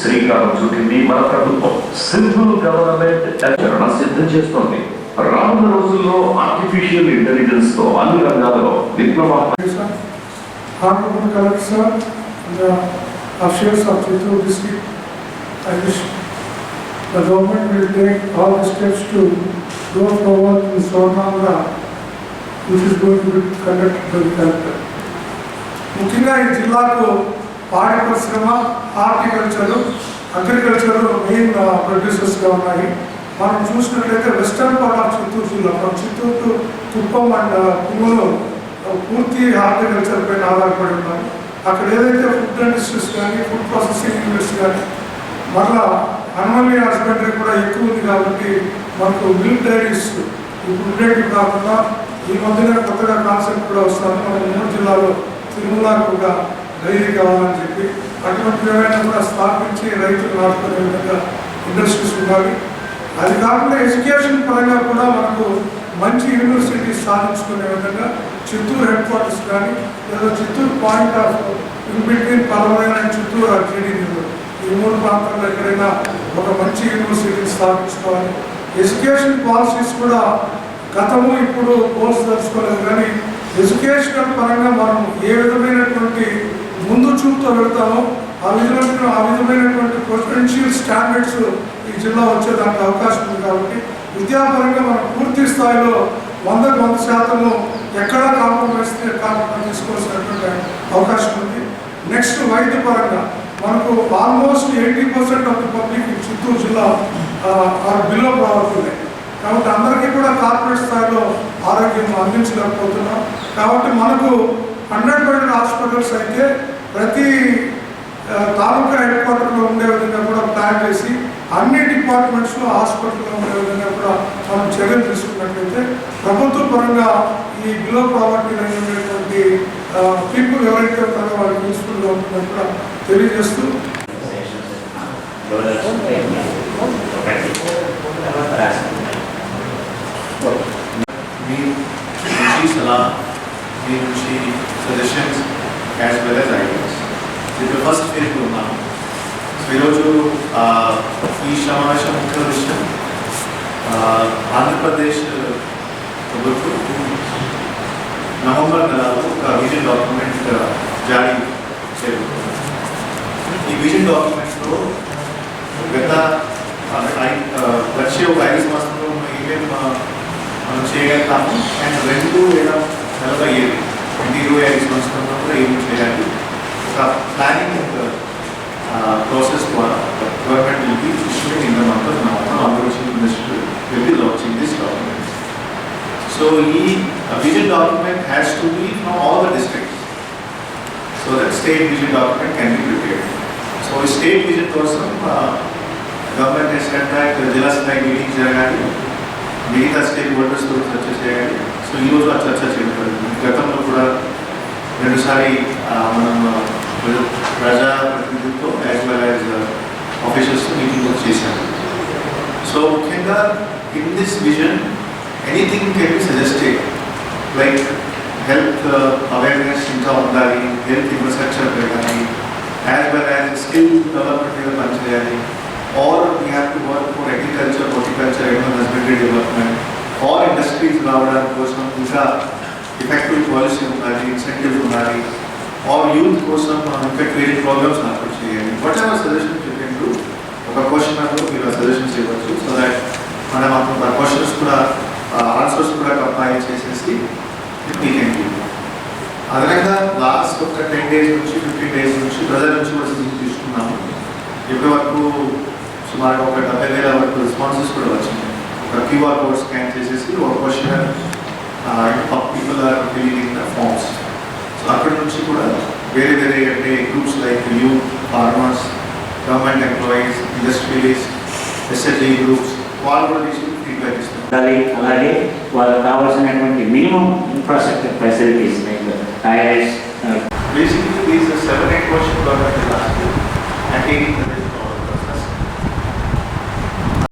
శ్రీకారం చుట్టింది మన ప్రభుత్వం సింపుల్ గవర్నమెంట్ ఆచరణ సిద్ధం చేస్తోంది రానున్న రోజుల్లో ఆర్టిఫిషియల్ ఇంటెలిజెన్స్తో అన్ని రంగాలలో విప్లవాత్మక. Honorable Collector and the officials of Chittoor district, I wish the government will take all the steps to go forward in Swarnavara, which is going to be conducted by the collector. ముఖ్యంగా ఈ జిల్లాకు పాడి పరిశ్రమ horticulture agriculture main ప్రొడ్యూసర్స్గా ఉన్నాయి. మనం చూసినట్లయితే western part of Chittoor జిల్లా from Chittoor to Kuppam and పుంగులు పూర్తి హార్టికల్చర్ పైన ఆధారపడి ఉన్నారు అక్కడ ఏదైతే ఫుడ్ ఇండస్ట్రీస్ కానీ ఫుడ్ ప్రాసెసింగ్ ఇండస్ట్రీ కానీ మళ్ళా అనిమల్ హస్బెండరీ కూడా ఎక్కువ ఉంది కాబట్టి మనకు మిల్క్ డైరీస్ ఇప్పుడు ఉండేవి కాకుండా ఈ మధ్యన కొత్తగా కాన్సెప్ట్ కూడా వస్తుంది. మన మూడు జిల్లాలో తిరుమలకు కూడా డైరీ కావాలని చెప్పి అటువంటి ఏమైనా కూడా స్థాపించి రైతులు నాటుకునే విధంగా ఇండస్ట్రీస్ ఉండాలి. అది కాకుండా ఎడ్యుకేషన్ పరంగా కూడా మనకు మంచి యూనివర్సిటీ సాధించుకునే విధంగా చిత్తూరు హెడ్ క్వార్టర్స్ కానీ లేదా Chittoor point of in between పలమైన Chittoor ఆర్జీడీ ఈ మూడు ప్రాంతాల్లో ఎక్కడైనా ఒక మంచి యూనివర్సిటీని స్థాపించుకోవాలి. ఎడ్యుకేషన్ పాలసీస్ కూడా గతము ఇప్పుడు కోర్సు తెలుసుకోలేదు కానీ ఎడ్యుకేషనల్ పరంగా మనం ఏ విధమైనటువంటి ముందు చూపుతో వెళ్తాము. ఆ విధమైన ఆ విధమైనటువంటి పొటెన్షియల్ స్టాండర్డ్స్ ఈ జిల్లా వచ్చేదానికి అవకాశం ఉంది కాబట్టి విద్యాపరంగా మనం పూర్తి స్థాయిలో వందకు వంద శాతము ఎక్కడా కాంప్రమైజ్ కాకుండా తీసుకోవాల్సినటువంటి అవకాశం ఉంది. నెక్స్ట్ వైద్య పరంగా మనకు almost eighty percent of the public Chittoor జిల్లా ఆర్ బిలో ప్రావర్టీ కాబట్టి అందరికీ కూడా కార్పొరేట్ స్థాయిలో ఆరోగ్యం అందించలేకపోతున్నాం. కాబట్టి మనకు హండ్రెడ్ బెడ్ హాస్పిటల్స్ అయితే ప్రతి తాలూకా హెడ్ క్వార్టర్లో ఉండే విధంగా కూడా ప్లాన్ చేసి అన్ని డిపార్ట్మెంట్స్లో హాస్పిటల్లో ఉండే విధంగా కూడా మనం చర్యలు తీసుకున్నట్లయితే ప్రభుత్వ పరంగా ఈ బిలో ప్రావర్టీ అనేటువంటి పీపుల్ ఎవరైతే ఉంటారో వాళ్ళకి యూస్ఫుల్గా ఉంటుందని కూడా తెలియజేస్తూ. మీ నుంచి సలహా మీ నుంచి suggestions as well as ideas ఇది ఫస్ట్ ఫేజ్లో ఉన్నాము సో ఈరోజు ఆ, ఈ సమావేశం ముఖ్య విషయం ఆ, ఆంధ్రప్రదేశ్ ప్రభుత్వం నవంబర్ నెలలో ఒక విజన్ డాక్యుమెంట్ జారీ చేయబోతుంది ఈ విజన్ డాక్యుమెంట్లో గత ఆ, ఐ- ఆ, వచ్చే ఒక ఐదు సంవత్సరంలో ఏమేమి మనం మనం చేయగలుగుతాము అండ్ రెండు వేల నలభై ఏడు అంటే ఇరవై ఐదు సంవత్సరంలో కూడా ఏమి చేయాలి ఒక ప్లానింగ్ ప్రాసెస్ ద్వారా government will be issuing in the month of November Andhra Pradesh minister will be launching this document so ఈ vision document has to be from all the districts so that state vision document can be prepared so ఈ state vision కోసం government has contact జిల్లా స్థాయి meeting జరగాలి మిగతా stake హోల్డర్స్తో చర్చ చేయాలి so ఈరోజు ఆ చర్చ చేయబడింది గతంలో కూడా రెండుసారి ఆ, మనం ఆ, ప్ర- ప్రజాప్రతినిధులతో యాజ్ వెల్ యాజ్ ఆఫీసర్స్తో మీటింగ్ కూడా చేశాము సో ముఖ్యంగా in this vision anything can be suggested. Like health awareness ఇంకా ఉండాలి హెల్త్ ఇన్ఫ్రాస్ట్రక్చర్ పెరగాలి as well as skill development మీద పనిచేయాలి. Or we have to work for agriculture horticulture animal husbandry development or industries రావడానికి కోసం ఇంకా effective policy ఉండాలి incentives ఉండాలి. ఆర్ యూత్ కోసం మనం ఇంకా ట్రైనింగ్ ప్రోగ్రామ్స్ ఏర్పాటు చేయాలి వాట్ ఎవర్ సజెషన్ చెప్పినప్పుడు ఒక క్వశ్చన్ మీరు సజెషన్స్ ఇవ్వచ్చు. సో దాట్ మనం అప్పుడు ఆ క్వశ్చన్స్ కూడా ఆన్సర్స్ కూడా కంపైల్ చేసేసి మీ కెన్ అదనంగా లాస్ట్ ఒక టెన్ డేస్ నుంచి ఫిఫ్టీన్ డేస్ నుంచి ప్రజల నుంచి కూడా తీసుకున్నాము. ఇప్పటి వరకు సుమారు ఒక డెబ్బై వేల వరకు రెస్పాన్సెస్ కూడా వచ్చింది క్యూఆర్ కోడ్ స్కాన్ చేసేసి ఒక question people are filling the forms so అక్కడ నుంచి కూడా వేరే వేరే అంటే groups like youth farmers government employees industrialist SSG groups వాళ్ళు కూడా తీసుకుని ఫీడ్బ్యాక్ ఇస్తారు ఉండాలి అలాగే వాళ్ళకి కావాల్సినటువంటి minimum infrastructure facilities like toilets Basically, these are seven, eight questions government is asking and taking the